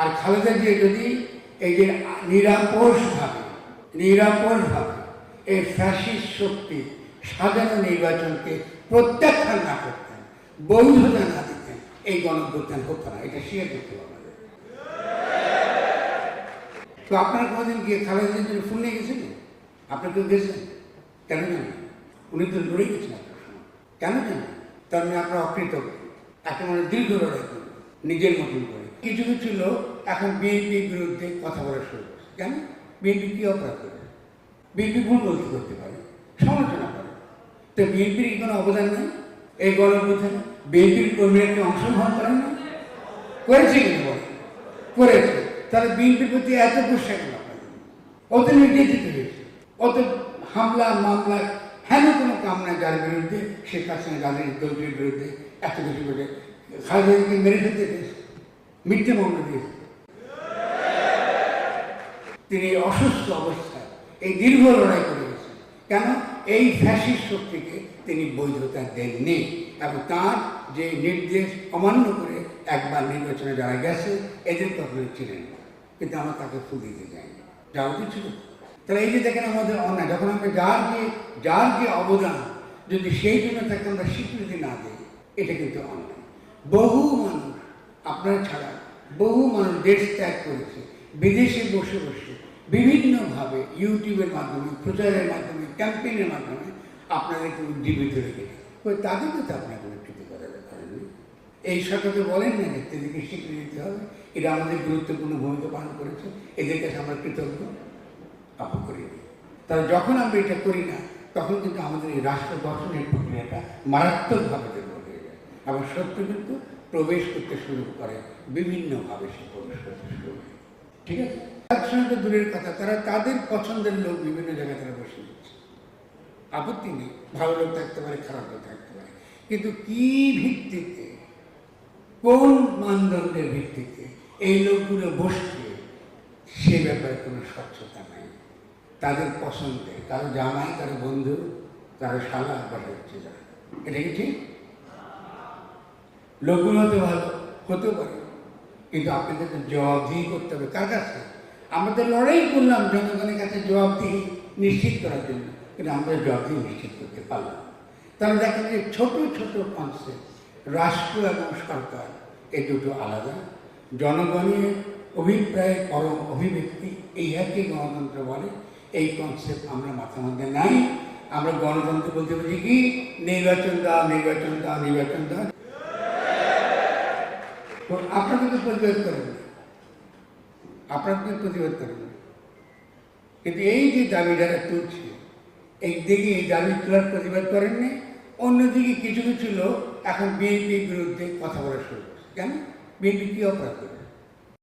আর খালেদা জিয়া যদি এই যে নিরাপসভাবে নিরাপসভাবে এই ফ্যাসিস্ট শক্তি সাজানো নির্বাচনকে প্রত্যাখ্যান না করতেন, বৈধতা না দিতেন, এই গণভ্যুত্থান হতো না, এটা স্বীকার করতে হবে। তো আপনারা কোনোদিন গিয়ে খালেদা জিয়ার ফুল নিয়ে গেছিলেন আপনার কেউ গেছেন? কেন জানেন উনি তো লড়ে গেছেন কেন জানেন তার মানে আপনারা অকৃতজ্ঞ। একেবারে দীর্ঘ লড়াই নিজের মতন করে। কিছু কিছু লোক এখন বিএনপির বিরুদ্ধে কথা বলা শুরু করছে। কেন? বিএনপি কি অপরাধ করে বিএনপি ভুল বলতে করতে পারে, সমালোচনা করে। তো বিএনপির কি কোনো অবদান নেই? এই গণপ্রথানে বিএনপির কর্মীরা কি অংশগ্রহণ করেন না করেছে কিন্তু বলে করেছে। তাহলে বিএনপির প্রতি এত কেন আপনাদের? অত নির্যাতিত হয়েছে। অত হামলা, মামলা, হেন কোনো কাম নাই যার বিরুদ্ধে শেখ হাসিনা গান্ধীর দলটির বিরুদ্ধে এত কিছু করে। খালেদাকে মেরে ফেলতে দিয়েছে মিথ্যে মামলা দিয়েছে। তিনি অসুস্থ অবস্থায় এই দীর্ঘ লড়াই করে গেছেন। কেন? এই ফ্যাসিস্ট শক্তিকে তিনি বৈধতা দেননি এবং তার যে নির্দেশ অমান্য করে একবার নির্বাচনে যারা গেছে, এদের কখনো ছিলেন কিন্তু আমরা তাকে ফুল দিতে যাইনি যা উচিত ছিল? তাহলে এই যে দেখেন আমাদের অন্যায়, যখন আমরা যার যে যার যে অবদান, যদি সেই জন্য তাকে আমরা স্বীকৃতি না দিই, এটা কিন্তু অন্যায়। বহু মানুষ আপনারা ছাড়া বহু মানুষ দেশ ত্যাগ করেছে, বিদেশে বসে বসে বিভিন্নভাবে ইউটিউবের মাধ্যমে, প্রচারের মাধ্যমে, ক্যাম্পেইনের মাধ্যমে আপনাদেরকে উজ্জীবিত রেখেছে তাদেরকে তো আপনার কোনো কৃতি করা করেননি এই সরকারকে বলেন না যে তাদেরকে স্বীকৃতি দিতে হবে। এটা আমাদের গুরুত্বপূর্ণ ভূমিকা পালন করেছে। এদের কাছে আমরা কৃতজ্ঞ। আপন করি তাহলে যখন আমরা এটা করি না, তখন কিন্তু আমাদের এই রাষ্ট্র গঠনের প্রক্রিয়াটা মারাত্মকভাবে দুর্বল। এবং সত্য কিন্তু প্রবেশ করতে শুরু করে, বিভিন্নভাবে সে প্রবেশ করতে শুরু করে। ঠিক আছে? তার সঙ্গে দূরের কথা, তারা তাদের পছন্দের লোক বিভিন্ন জায়গায় তারা বসে দিচ্ছে আপত্তি নেই, ভালো লোক থাকতে পারে, খারাপ লোক থাকতে পারে। কিন্তু কি ভিত্তিতে, কোন মানদণ্ডের ভিত্তিতে এই লোকগুলো বসছে, সে ব্যাপারে কোনো স্বচ্ছতা নাই। তাদের পছন্দে কারও জামাই, কারও বন্ধু, কারও শালা বসাচ্ছে যারা। এটা কি ঠিক? লোকগুলো হতে ভালো হতে পারে। কিন্তু আপনাকে তো জবাবদিহি করতে হবে। কার কাছে? আমরা তো লড়াই করলাম জনগণের কাছে জবাবদিহি নিশ্চিত করার জন্য। কিন্তু আমরা জবাবদিহি নিশ্চিত করতে পারলাম। তাহলে দেখেন যে ছোট ছোট কনসেপ্ট রাষ্ট্র এবং সরকার এ দুটো আলাদা। জনগণের অভিপ্রায় পরম অভিব্যক্তি, এই হাতে গণতন্ত্র বলে। এই কনসেপ্ট আমরা মাথার মধ্যে নাই। আমরা গণতন্ত্র বলতে বুঝি কি? নির্বাচন দাও নির্বাচন দাও নির্বাচন দাও। তো আপনারা কিন্তু প্রতিবাদ করেন আপনার কিন্তু প্রতিবাদ করেন কিন্তু এই যে দাবি যারা তুলছে একদিকে এই দাবি তোলার প্রতিবাদ করেননি, অন্যদিকে কিছু কিছু লোক এখন বিএনপির বিরুদ্ধে কথা বলা শুরু করছে। কেন? বিএনপি কী অপরাধ করে?